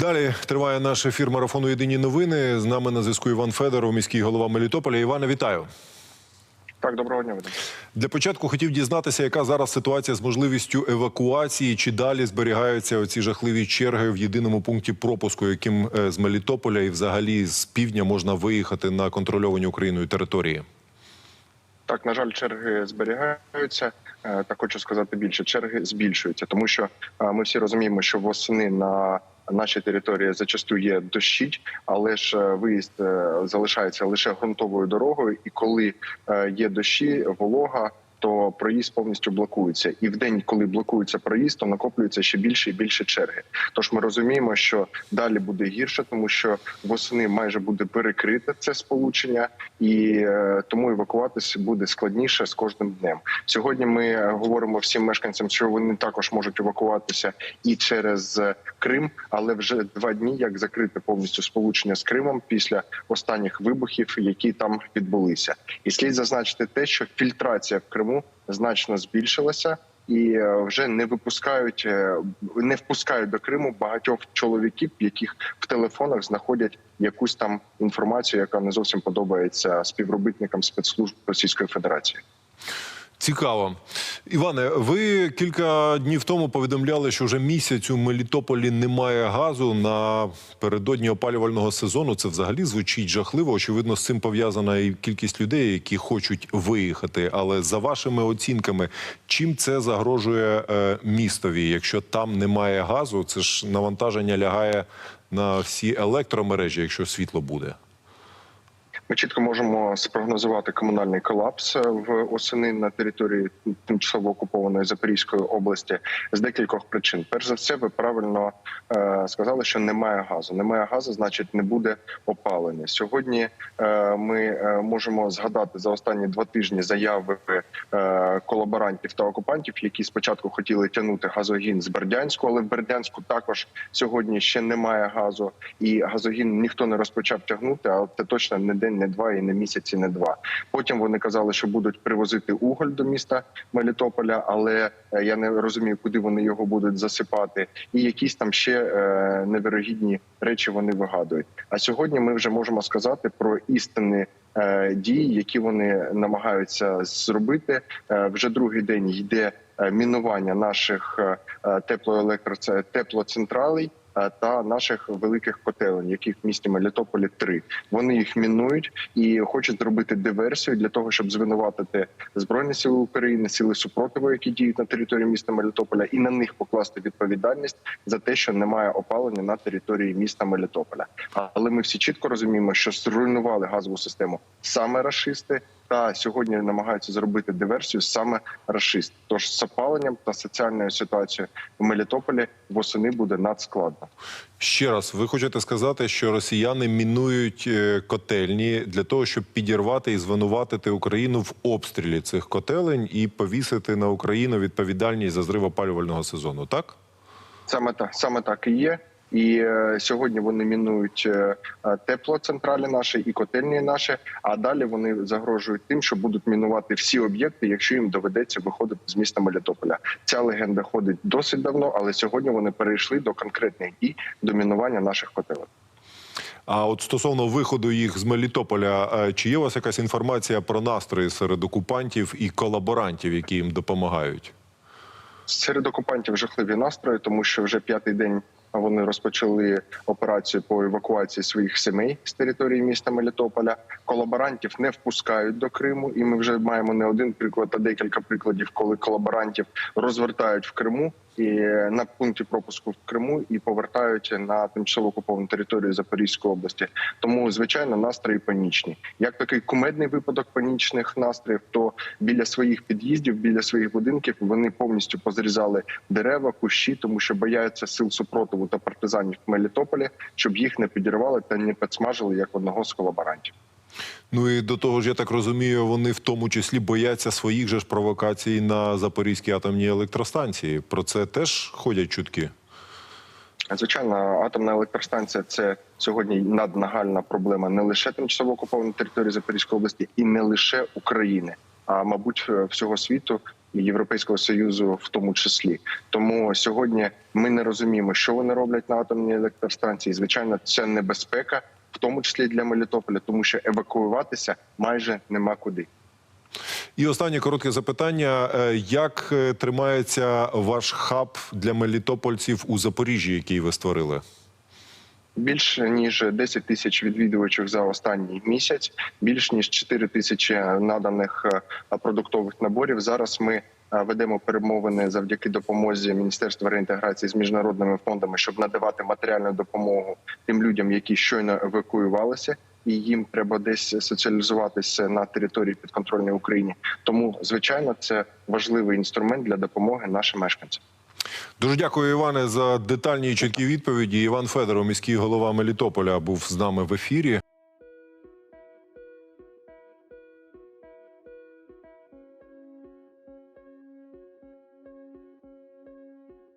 Далі триває наш ефір марафону Єдині новини. З нами на зв'язку Іван Федоров, міський голова Мелітополя. Іване, вітаю. Так, доброго дня, Для початку хотів дізнатися, яка зараз ситуація з можливістю евакуації, чи далі зберігаються оці жахливі черги в єдиному пункті пропуску, яким е, з Мелітополя і взагалі з півдня можна виїхати на контрольовані Україною території. Так, на жаль, черги зберігаються. Е, Так хочу сказати більше. Черги збільшуються, тому що е, ми всі розуміємо, що восени на нашій території зачасту є дощить, але ж е, виїзд е, залишається лише ґрунтовою дорогою, і коли е, є дощі, волога. То проїзд повністю блокується, і в день, коли блокується проїзд, то накоплюється ще більше і більше черги. Тож ми розуміємо, що далі буде гірше, тому що восени майже буде перекрите це сполучення, і е, тому евакуватися буде складніше з кожним днем. Сьогодні ми говоримо всім мешканцям, що вони також можуть евакуватися і через Крим, але вже два дні як закрите повністю сполучення з Кримом після останніх вибухів, які там відбулися. І слід зазначити те, що фільтрація в Криму значно збільшилася. І е, вже не випускають, е, не впускають до Криму багатьох чоловіків, яких в телефонах знаходять якусь там інформацію, яка не зовсім подобається співробітникам спецслужб Російської Федерації. Цікаво, Іване. Ви кілька днів тому повідомляли, що вже місяць у Мелітополі немає газу напередодні опалювального сезону. Це взагалі звучить жахливо. Очевидно, з цим пов'язана і кількість людей, які хочуть виїхати. Але за вашими оцінками, чим це загрожує е, містові? Якщо там немає газу, це ж навантаження лягає на всі електромережі, якщо світло буде. Ми чітко можемо спрогнозувати комунальний колапс в осени на території тимчасово окупованої Запорізької області з декількох причин. Перш за все, ви правильно е, сказали, що немає газу. Немає газу, значить, не буде опалення. Сьогодні е, ми е, можемо згадати за останні два тижні заяви е, колаборантів та окупантів, які спочатку хотіли тягнути газогін з Бердянську, але в Бердянську також сьогодні ще немає газу, і газогін ніхто не розпочав тягнути. А це точно не день, не два, і не місяці, не два. Потім вони казали, що будуть привозити уголь до міста Мелітополя, але е, я не розумію, куди вони його будуть засипати, і якісь там ще е, невірогідні речі вони вигадують. А сьогодні ми вже можемо сказати про істинні е, дії, які вони намагаються зробити. Вже другий день йде мінування наших теплоелектро теплоцентралей та наших великих котелень, яких в місті Мелітополі три. Вони їх мінують і хочуть зробити диверсію для того, щоб звинуватити збройні сили України, сили супротиву, які діють на території міста Мелітополя, і на них покласти відповідальність за те, що немає опалення на території міста Мелітополя. Але ми всі чітко розуміємо, що зруйнували газову систему саме рашисти. Та сьогодні намагаються зробити диверсію саме рашисти. Тож з опаленням та соціальною ситуацією в Мелітополі восени буде надскладно. Ще раз, ви хочете сказати, що росіяни мінують е, котельні для того, щоб підірвати і звинуватити Україну в обстрілі цих котелень і повісити на Україну відповідальність за зрив опалювального сезону, так? Саме так, саме так і є. І е, сьогодні вони мінують е, е, теплоцентралі наші і котельні наші. А далі вони загрожують тим, що будуть мінувати всі об'єкти, якщо їм доведеться виходити з міста Мелітополя. Ця легенда ходить досить давно, але сьогодні вони перейшли до конкретних дій до мінування наших котелень. А от стосовно виходу їх з Мелітополя, чи є у вас якась інформація про настрої серед окупантів і колаборантів, які їм допомагають? Серед окупантів жахливі настрої, тому що вже п'ятий день вони розпочали операцію по евакуації своїх сімей з території міста Мелітополя. Колаборантів не впускають до Криму, і ми вже маємо не один приклад, а декілька прикладів, коли колаборантів розвертають в Криму і на пункті пропуску в Криму і повертають на тимчасово окуповану територію Запорізької області. Тому звичайно настрої панічні. Як такий кумедний випадок панічних настроїв, то біля своїх під'їздів, біля своїх будинків вони повністю позрізали дерева, кущі, тому що бояться сил супротиву та партизанів в Мелітополі, щоб їх не підірвали та не підсмажили як одного з колаборантів. Ну і до того ж, я так розумію, вони в тому числі бояться своїх же ж провокацій на Запорізькій атомній електростанції. Про це теж ходять чутки. Звичайно, атомна електростанція це сьогодні наднагальна проблема не лише тимчасово окупованої території Запорізької області і не лише України, а мабуть, всього світу, і Європейського союзу, в тому числі. Тому сьогодні ми не розуміємо, що вони роблять на атомній електростанції. Звичайно, це небезпека, в тому числі для Мелітополя, тому що евакуюватися майже нема куди. І останнє коротке запитання: Е, як е, тримається ваш хаб для мелітопольців у Запоріжжі, який ви створили? Більше ніж 10 тисяч відвідувачів за останній місяць, більш ніж 4 тисячі наданих е, продуктових наборів. Зараз ми ведемо перемовини завдяки допомозі Міністерства реінтеграції з міжнародними фондами, щоб надавати матеріальну допомогу тим людям, які щойно евакуювалися, і їм треба десь соціалізуватися на території підконтрольної Україні. Тому, звичайно, це важливий інструмент для допомоги нашим мешканцям. Дуже дякую, Іване, за детальні і чіткі відповіді. Іван Федоров, міський голова Мелітополя, був з нами в ефірі.